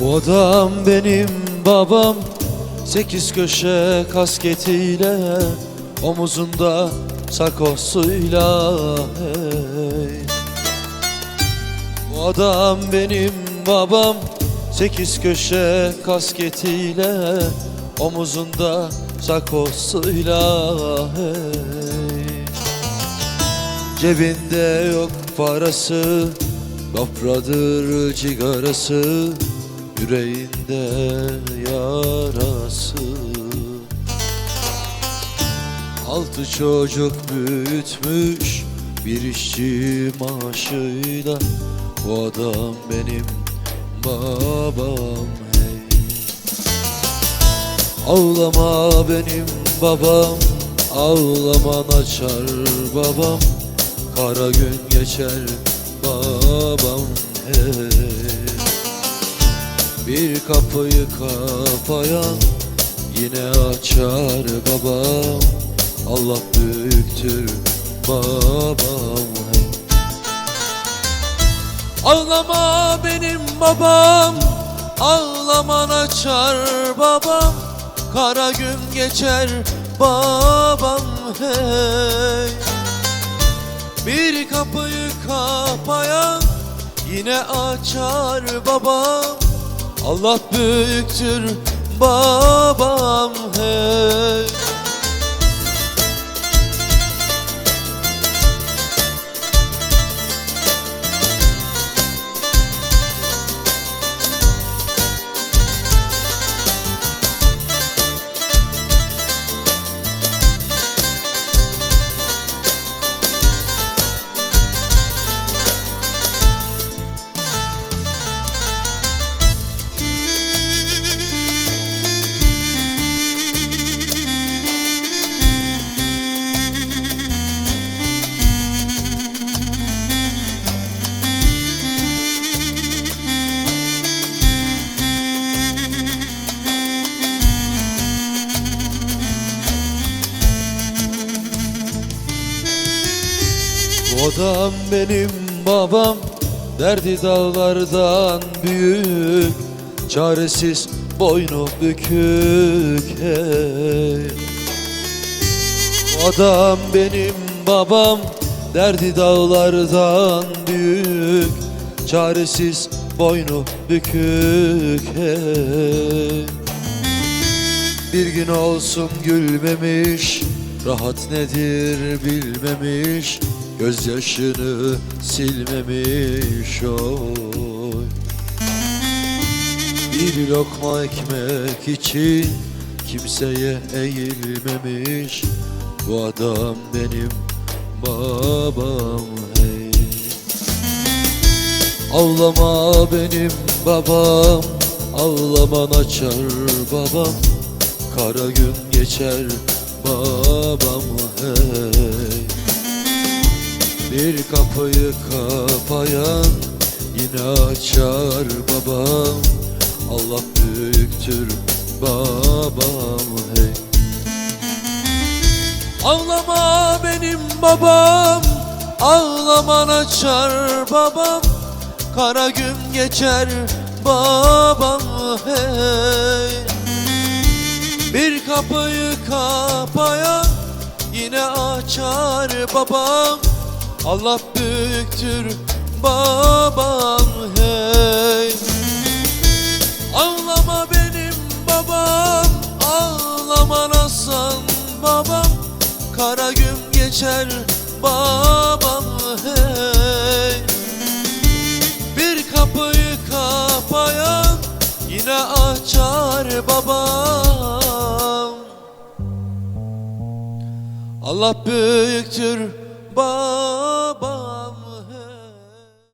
Bu adam benim babam Sekiz köşe kasketiyle Omuzunda sakosuyla hey. Bu adam benim babam Sekiz köşe kasketiyle Omuzunda sakosuyla hey. Cebinde yok parası Topradır cigarası Yüreğinde yarası. Altı çocuk büyütmüş Bir işçi maaşıyla. Bu adam benim babam hey. Ağlama benim babam Ağlaman açar babam. Kara gün geçer babam hey Bir kapıyı kapayan Yine açar babam Allah büyüktür babam. Ağlama benim babam Ağlaman açar babam. Kara gün geçer babam hey. Bir kapıyı kapayan Yine açar babam Allah büyüktür babam hey Bu adam benim babam Derdi dağlardan büyük Çaresiz boynu bükük hey. Adam benim babam Derdi dağlardan büyük Çaresiz boynu bükük hey. Bir gün olsun gülmemiş Rahat nedir bilmemiş Gözyaşını silmemiş oy. Bir lokma ekmek için Kimseye eğilmemiş. Bu adam benim babam hey. Ağlama benim babam Ağlaman açar babam. Kara gün geçer babam hey Bir kapıyı kapayan Yine açar babam. Allah büyüktür babam hey. Ağlama benim babam Ağlaman açar babam. Kara gün geçer babam hey. Bir kapıyı kapayan Yine açar babam Allah büyüktür babam hey. Ağlama benim babam Ağlama Hasan babam. Kara gün geçer babam hey. Bir kapıyı kapayan Yine açar babam. Allah büyüktür babam